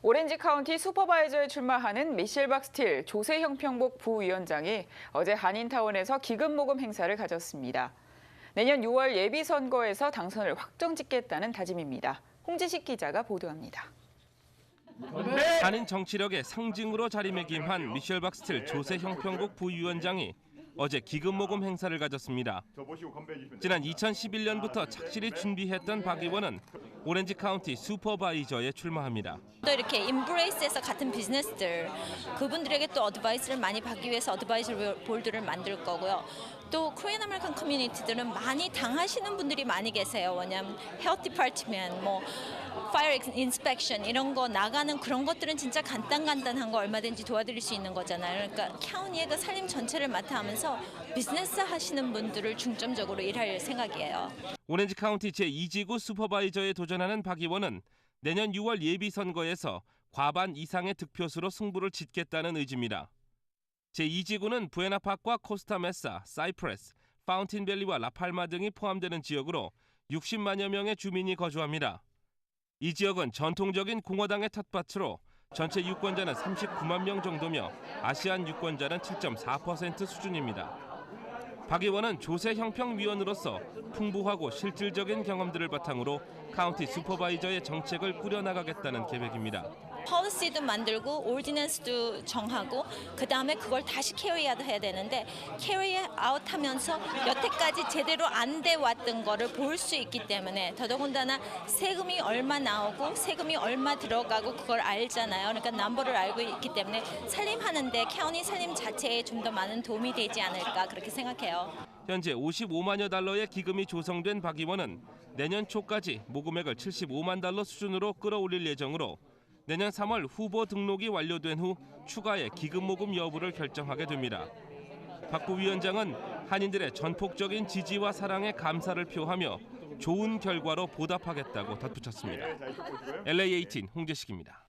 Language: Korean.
오렌지 카운티 슈퍼바이저에 출마하는 미셸 박스틸 조세 형평복 부위원장이 어제 한인타운에서 기금 모금 행사를 가졌습니다. 내년 6월 예비 선거에서 당선을 확정짓겠다는 다짐입니다. 홍지식 기자가 보도합니다. 한인 정치력의 상징으로 자리매김한 미셸 박스틸 조세 형평국 부위원장이 어제 기금 모금 행사를 가졌습니다. 지난 2011년부터 착실히 준비했던 박 의원은 오렌지 카운티 슈퍼바이저에 출마합니다. 또 이렇게 인브레이스에서 같은 비즈니스들 그분들에게 또 어드바이스를 많이 받기 위해서 어드바이스 볼드를 만들 거고요. 또 코리안 아메리칸 커뮤니티들은 많이 당하시는 분들이 많이 계세요. 왜냐하면 헬스 디파트먼트, 뭐 파이어 인스펙션 이런 거 나가는 그런 것들은 진짜 간단간단한 거 얼마든지 도와드릴 수 있는 거잖아요. 그러니까 카운티의 그 살림 전체를 맡아하면서 비즈니스 하시는 분들을 중점적으로 일할 생각이에요. 오렌지 카운티 제2지구 슈퍼바이저에 도전하는 박 의원은 내년 6월 예비 선거에서 과반 이상의 득표수로 승부를 짓겠다는 의지입니다. 제2지구는 부에나파크와 코스타메사, 사이프레스, 파운틴밸리와 라팔마 등이 포함되는 지역으로 60만여 명의 주민이 거주합니다. 이 지역은 전통적인 공화당의 텃밭으로 전체 유권자는 39만 명 정도며 아시안 유권자는 7.4% 수준입니다. 박 의원은 조세 형평위원으로서 풍부하고 실질적인 경험들을 바탕으로 카운티 슈퍼바이저의 정책을 꾸려나가겠다는 계획입니다. policy도 만들고 오디넌스도 정하고 그 다음에 그걸 다시 캐리아웃 해야 되는데 캐리아웃 하면서 여태까지 제대로 안 돼 왔던 거를 볼 수 있기 때문에 더더군다나 세금이 얼마 나오고 세금이 얼마 들어가고 그걸 알잖아요. 그러니까 넘버를 알고 있기 때문에 살림하는데 카운티 살림 자체에 좀 더 많은 도움이 되지 않을까 그렇게 생각해 요. 현재 55만여 달러의 기금이 조성된 박 의원은 내년 초까지 모금액을 75만 달러 수준으로 끌어올릴 예정으로 내년 3월 후보 등록이 완료된 후 추가의 기금 모금 여부를 결정하게 됩니다. 박 부위원장은 한인들의 전폭적인 지지와 사랑에 감사를 표하며 좋은 결과로 보답하겠다고 덧붙였습니다. LA18 홍재식입니다.